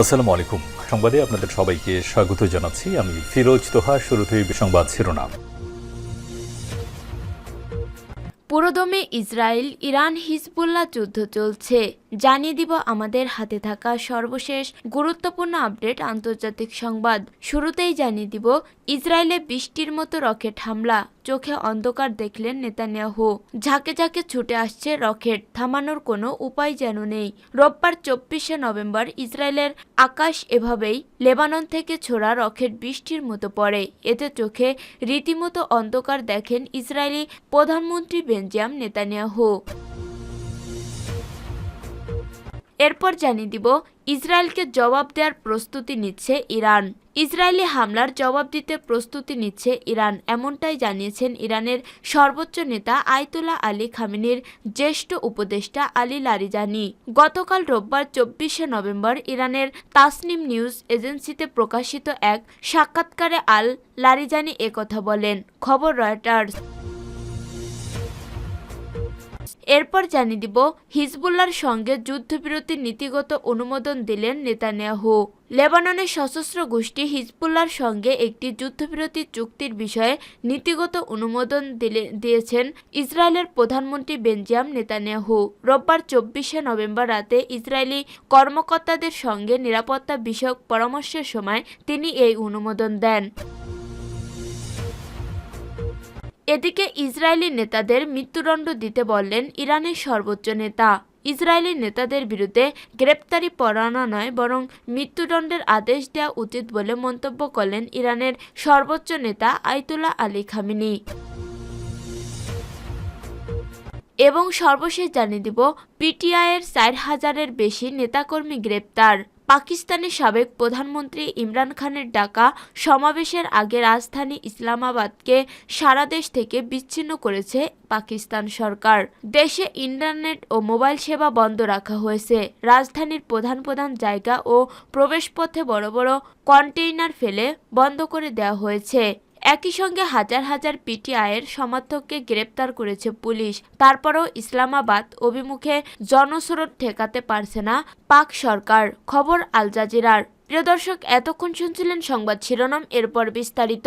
আসসালামু আলাইকুম সংবাদে আপনাদের সবাইকে স্বাগত জানাচ্ছি। আমি ফিরোজ তোহা, শুরুতেই সংবাদ শিরোনাম। পুরোদমে ইসরায়েল, ইরান, হিজবুল্লাহ যুদ্ধ চলছে। জানিয়ে দিব আমাদের হাতে থাকা সর্বশেষ গুরুত্বপূর্ণ আপডেট আন্তর্জাতিক সংবাদ। শুরুতেই জানিয়ে দিব, ইসরায়েলে বৃষ্টির মতো রকেট হামলা। চোখে অন্ধকার দেখলেন নেতানিয়াহু। ঝাঁকে ঝাঁকে ছুটে আসছে রকেট। থামানোর কোনো উপায় যেন নেই। রোববার চব্বিশে নভেম্বর ইসরায়েলের আকাশ এভাবেই লেবানন থেকে ছোড়া রকেট বৃষ্টির মতো পড়ে। এতে চোখে রীতিমতো অন্ধকার দেখেন ইসরায়েলি প্রধানমন্ত্রী বেঞ্জিয়াম নেতানিয়াহু। এরপর জানিয়ে দিব, ইসরায়েলকে জবাব দেওয়ার প্রস্তুতি নিচ্ছে ইরান। ইসরায়েলি হামলার জবাব দিতে প্রস্তুতি নিচ্ছে ইরান, এমনটাই জানিয়েছেন ইরানের সর্বোচ্চ নেতা আয়তুল্লাহ আলী খামেনির জ্যেষ্ঠ উপদেষ্টা আলী লারিজানি। গতকাল রোববার চব্বিশে নভেম্বর ইরানের তাসনিম নিউজ এজেন্সিতে প্রকাশিত এক সাক্ষাৎকারে আল লারিজানি একথা বলেন। খবর রয়টার্স। এরপর জানিয়ে দিব হিজবুল্লার সঙ্গে যুদ্ধবিরতির নীতিগত অনুমোদন দিলেন নেতানিয়াহু। লেবাননের সশস্ত্র গোষ্ঠী হিজবুল্লার সঙ্গে একটি যুদ্ধবিরতি চুক্তির বিষয়ে নীতিগত অনুমোদন দিয়েছেন ইসরায়েলের প্রধানমন্ত্রী বেঞ্জিয়াম নেতানিয়াহু। রোববার চব্বিশে নভেম্বর রাতে ইসরায়েলি কর্মকর্তাদের সঙ্গে নিরাপত্তা বিষয়ক পরামর্শের সময় তিনি এই অনুমোদন দেন। এদিকে ইসরায়েলি নেতাদের মৃত্যুদণ্ড দিতে বললেন ইরানের সর্বোচ্চ নেতা। ইসরায়েলি নেতাদের বিরুদ্ধে গ্রেপ্তারি পরোয়ানা নয়, বরং মৃত্যুদণ্ডের আদেশ দেওয়া উচিত বলে মন্তব্য করলেন ইরানের সর্বোচ্চ নেতা আইতুল্লাহ আলী খামিনি। এবং সর্বশেষ জানিয়ে দিব, পিটিআইয়ের চার হাজারের বেশি নেতাকর্মী গ্রেপ্তার। পাকিস্তানের সাবেক প্রধানমন্ত্রী ইমরান খানের ডাকা সমাবেশের আগে রাজধানী ইসলামাবাদকে সারা দেশ থেকে বিচ্ছিন্ন করেছে পাকিস্তান সরকার। দেশে ইন্টারনেট ও মোবাইল সেবা বন্ধ রাখা হয়েছে। রাজধানীর প্রধান প্রধান জায়গা ও প্রবেশপথে বড় বড় কন্টেইনার ফেলে বন্ধ করে দেওয়া হয়েছে। একই সঙ্গে হাজার হাজার পিটিআইয়ের সমর্থককে গ্রেপ্তার করেছে পুলিশ। তারপরও ইসলামাবাদ অভিমুখে জনস্রোত ঠেকাতে পারছে না পাক সরকার। খবর আল জাজিরার। প্রিয় দর্শক, এতক্ষণ শুনছিলেন সংবাদ শিরোনাম, এরপর বিস্তারিত।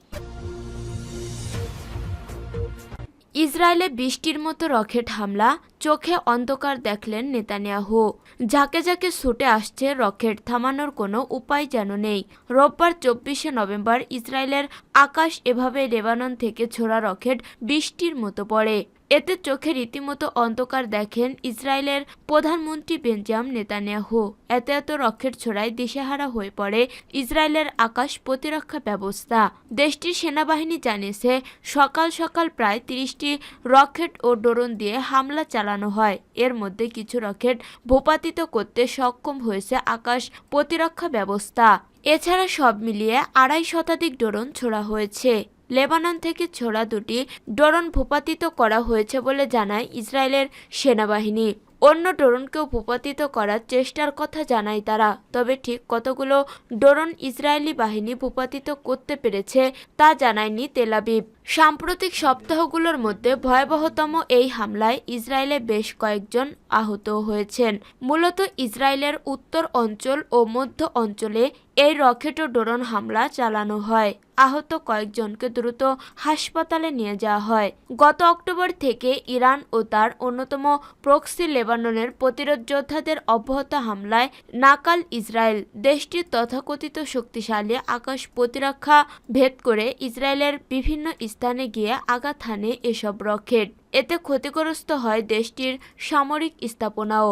ইসরায়েলে বৃষ্টির মতো রকেট হামলা, চোখে অন্ধকার দেখলেন নেতানিয়াহু। ঝাঁকে ঝাঁকে ছুটে আসছে রকেট, থামানোর কোনো উপায় যেন নেই। রোববার চব্বিশে নভেম্বর ইসরায়েলের আকাশ এভাবে লেবানন থেকে ছোড়া রকেট বৃষ্টির মতো পড়ে। এতে চোখে রীতিমতো অন্ধকার দেখেন ইসরায়েলের প্রধানমন্ত্রী বেঞ্জাম নেতানিয়াহু। এত এত রকেট ছোড়ায় দিশেহারা হয়ে পড়ে ইসরায়েলের আকাশ প্রতিরক্ষা ব্যবস্থা। দেশটির সেনাবাহিনী জানিয়েছে, সকাল সকাল প্রায় তিরিশটি রকেট ও ড্রোন দিয়ে হামলা চালানো হয়। এর মধ্যে কিছু রকেট ভূপাতিত করতে সক্ষম হয়েছে আকাশ প্রতিরক্ষা ব্যবস্থা। এছাড়া সব মিলিয়ে আড়াই শতাধিক ড্রোন ছোড়া হয়েছে। লেবানন থেকে ছোড়া দুটি ড্রোন ভূপাতিত করা হয়েছে বলে জানায় ইসরায়েলের সেনাবাহিনী। অন্য ড্রোনকেও ভূপাতিত করার চেষ্টার কথা জানায় তারা। তবে ঠিক কতগুলো ড্রোন ইসরায়েলি বাহিনী ভূপাতিত করতে পেরেছে তা জানায়নি তেলাবিব সাম্প্রতিক সপ্তাহগুলোর মধ্যে ভয়াবহতম এই হামলায় ইসরায়েলে বেশ কয়েকজন আহত হয়েছেন। মূলত ইসরায়েলের উত্তর অঞ্চল ও মধ্য অঞ্চলে এই রকেট ও ড্রোন হামলা চালানো হয়। আহত কয়েকজনকে দ্রুত হাসপাতালে নিয়ে যাওয়া হয়। গত অক্টোবর থেকে ইরান ও তার অন্যতম প্রক্সি লেবাননের প্রতিরোধ যোদ্ধাদের অব্যাহত হামলায় নাকাল ইসরায়েল দেশটির তথাকথিত শক্তিশালী আকাশ প্রতিরক্ষা ভেদ করে ইসরায়েলের বিভিন্ন স্থানে গিয়ে আঘাত হানে এসব রকেট। এতে ক্ষতিগ্রস্ত হয় দেশটির সামরিক স্থাপনাও।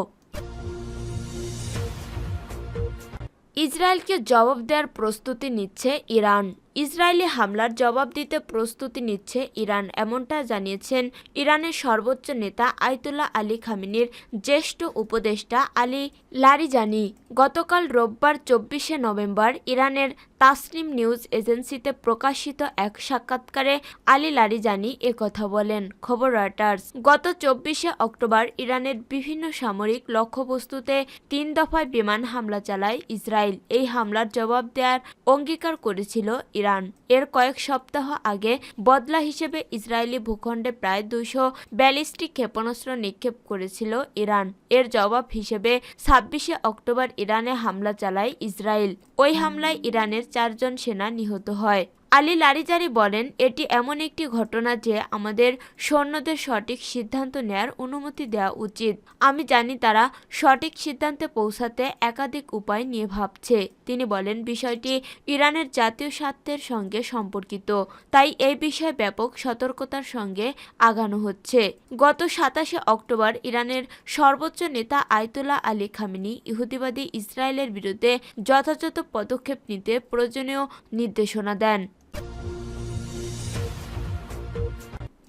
ইসরায়েলকে জবাব দেওয়ার প্রস্তুতি নিচ্ছে ইরান। ইসরায়েলি হামলার জবাব দিতে প্রস্তুতি নিচ্ছে ইরান, এমনটা জানিয়েছেন ইরানের সর্বোচ্চ নেতা আয়তুল্লাহ আলী খামিনির জ্যেষ্ঠ উপদেষ্টা আলী লারিজানি। গতকাল রোববার চব্বিশে নভেম্বর ইরানের তাসনিম নিউজ এজেন্সিতে প্রকাশিত এক সাক্ষাৎকারে আলী লারিজানি একথা বলেন। খবর রয়টার্স, গত চব্বিশে অক্টোবর ইরানের বিভিন্ন সামরিক লক্ষ্যবস্তুতে তিন দফায় বিমান হামলা চালায় ইসরায়েল। এই হামলার জবাব দেওয়ার অঙ্গীকার করেছিল ইরান। এর কয়েক সপ্তাহ আগে বদলা হিসেবে ইসরায়েলি ভূখণ্ডে প্রায় দুশো ব্যালিস্টিক ক্ষেপণাস্ত্র নিক্ষেপ করেছিল ইরান। এর জবাব হিসেবে ছাব্বিশে অক্টোবর ইরানে হামলা চালায় ইসরায়েল। ওই হামলায় ইরানের চারজন সেনা নিহত হয়। আলী লারিজারি বলেন, এটি এমন একটি ঘটনা যে আমাদের সৈন্যদের সঠিক সিদ্ধান্ত নেয়ার অনুমতি দেওয়া উচিত। আমি জানি তারা সঠিক সিদ্ধান্তে পৌঁছাতে একাধিক উপায় নিয়ে ভাবছে। তিনি বলেন, বিষয়টি ইরানের জাতীয় স্বার্থের সঙ্গে সম্পর্কিত। তাই এই বিষয়ে ব্যাপক সতর্কতার সঙ্গে আগানো হচ্ছে। গত সাতাশে অক্টোবর ইরানের সর্বোচ্চ নেতা আয়তুল্লাহ আলী খামিনি ইহুদিবাদী ইসরায়েলের বিরুদ্ধে যথাযথ পদক্ষেপ নিতে প্রয়োজনীয় নির্দেশনা দেন।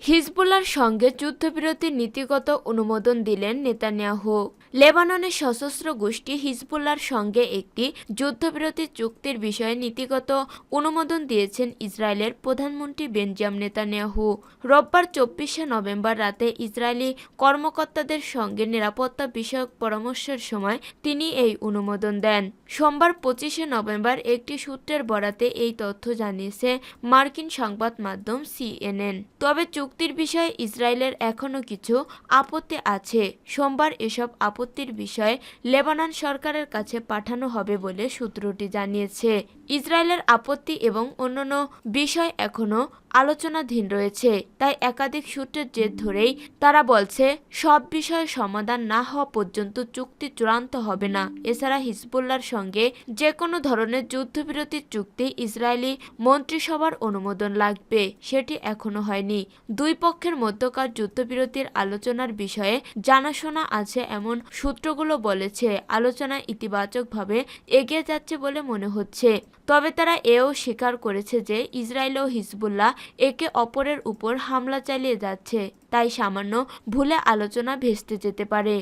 হিজবুল্লার সঙ্গে যুদ্ধবিরতির নীতিগত অনুমোদন দিলেন নেতানিয়াহু। লেবাননের সশস্ত্র গোষ্ঠী হিজবুল্লার সঙ্গে একটি যুদ্ধবিরতি চুক্তির বিষয়ে নীতিগত অনুমোদন দিয়েছেন ইসরায়েলের প্রধানমন্ত্রী বেনজাম নেতানিয়াহু। রোববার চব্বিশে নভেম্বর রাতে ইসরায়েলি কর্মকর্তাদের সঙ্গে নিরাপত্তা বিষয়ক পরামর্শের সময় তিনি এই অনুমোদন দেন। সোমবার পঁচিশে নভেম্বর একটি সূত্রের বরাতে এই তথ্য জানিয়েছে মার্কিন সংবাদ মাধ্যম সিএনএন। তবে চুক্তির বিষয়ে ইসরায়েলের এখনও কিছু আপত্তি আছে। সোমবার এসব আপত্তির বিষয়ে লেবানন সরকারের কাছে পাঠানো হবে বলে সূত্রটি জানিয়েছে। ইসরায়েলের আপত্তি এবং অন্যান্য বিষয় এখনও আলোচনাধীন রয়েছে। তাই একাধিক সূত্রের জের ধরেই তারা বলছে, সব বিষয়ে সমাধান না হওয়া পর্যন্ত চুক্তি চূড়ান্ত হবে না। এছাড়া হিজবুল্লার সঙ্গে যে কোনো ধরনের যুদ্ধবিরতির চুক্তি ইসরায়েলি মন্ত্রিসভার অনুমোদন লাগবে। সেটি এখনও হয়নি। দুই পক্ষের মধ্যকার যুদ্ধবিরতির আলোচনার বিষয়ে জানাশোনা আছে এমন সূত্রগুলো বলেছে। আলোচনা ইতিবাচকভাবে এগিয়ে যাচ্ছে বলে মনে হচ্ছে। তবে তারা এও স্বীকার করেছে যে ইসরায়েল ও হিজবুল্লাহ একে অপরের উপর হামলা চালিয়ে যাচ্ছে, তাই সামান্য ভুলে আলোচনা ভেস্তে যেতে পারে।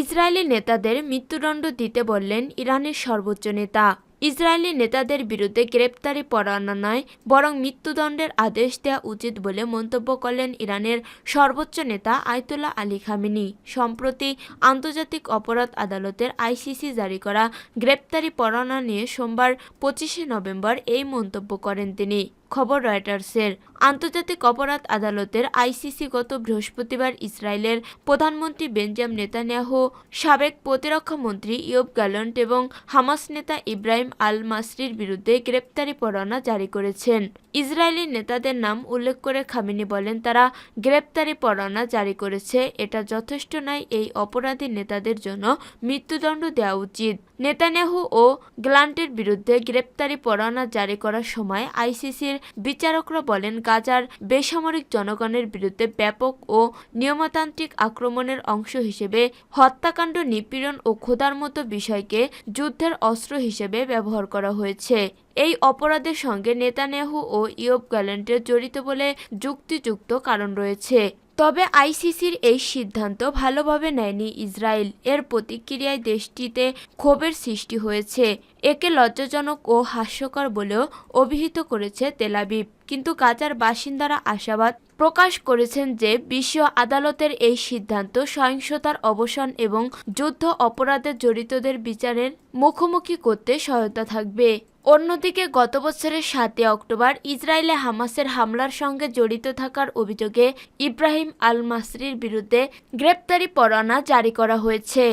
ইসরায়েলি নেতাদের মৃত্যুদণ্ড দিতে বললেন ইরানের সর্বোচ্চ নেতা। ইসরায়েলি নেতাদের বিরুদ্ধে গ্রেপ্তারি পরোয়ানা নয়, বরং মৃত্যুদণ্ডের আদেশ দেওয়া উচিত বলে মন্তব্য করলেন ইরানের সর্বোচ্চ নেতা আয়তুল্লাহ আলী খামেনি। সম্প্রতি আন্তর্জাতিক অপরাধ আদালতের আইসিসি জারি করা গ্রেপ্তারি পরোয়ানা নিয়ে সোমবার পঁচিশে নভেম্বর এই মন্তব্য করেন তিনি। খবর রয়টার্সের। আন্তর্জাতিক অপরাধ আদালতের আইসিসি গত বৃহস্পতিবার ইসরায়েলের প্রধানমন্ত্রী বেঞ্জাম নেতানিয়াহু, সাবেক প্রতিরক্ষা মন্ত্রী ইয়ব গ্যালন্ট এবং হামাস নেতা ইব্রাহিম আল মাসরির বিরুদ্ধে গ্রেপ্তারি পরোয়ানা জারি করেছেন। ইসরায়েলি নেতাদের নাম উল্লেখ করে খামিনি বলেন তারা, গ্রেপ্তারি পরোয়ানা জারি করেছে, এটা যথেষ্ট নয়, এই অপরাধী নেতাদের জন্য মৃত্যুদণ্ড দেওয়া উচিত। নেতানিয়াহু ও গ্লান্টের বিরুদ্ধে গ্রেপ্তারি পরোয়ানা জারি করার সময় আইসিসির বিচারকরা বলেন, গাজার বেসামরিক জনগণের বিরুদ্ধে ব্যাপক ও নিয়মতান্ত্রিক আক্রমণের অংশ হিসেবে হত্যাকাণ্ড, নিপীড়ন ও ক্ষুধার মতো বিষয়কে যুদ্ধের অস্ত্র হিসেবে ব্যবহার করা হয়েছে। এই অপরাধের সঙ্গে নেতানিয়াহু ও ইয়ব গ্যালেন্টের জড়িত বলে যুক্তিযুক্ত কারণ রয়েছে। তবে আইসিসির এই সিদ্ধান্ত ভালোভাবে নেয়নি ইসরায়েল। এর প্রতিক্রিয়ায় দেশটিতে ক্ষোভের সৃষ্টি হয়েছে। একে লজ্জাজনক ও হাস্যকর বলেও অভিহিত করেছে তেলাবিব কিন্তু গাজার বাসিন্দারা আশাবাদ প্রকাশ করেছেন যে বিশ্ব আদালতের এই সিদ্ধান্ত সহিংসতার অবসান এবং যুদ্ধ অপরাধে জড়িতদের বিচারের মুখোমুখি করতে সহায়তা থাকবে। অন্যদিকে গত বছরের সাতই অক্টোবর ইসরায়েলে হামাসের হামলার সঙ্গে জড়িত থাকার অভিযোগে ইব্রাহিম আল মাসরির বিরুদ্ধে গ্রেপ্তারি পরোয়ানা জারি করা হয়েছে।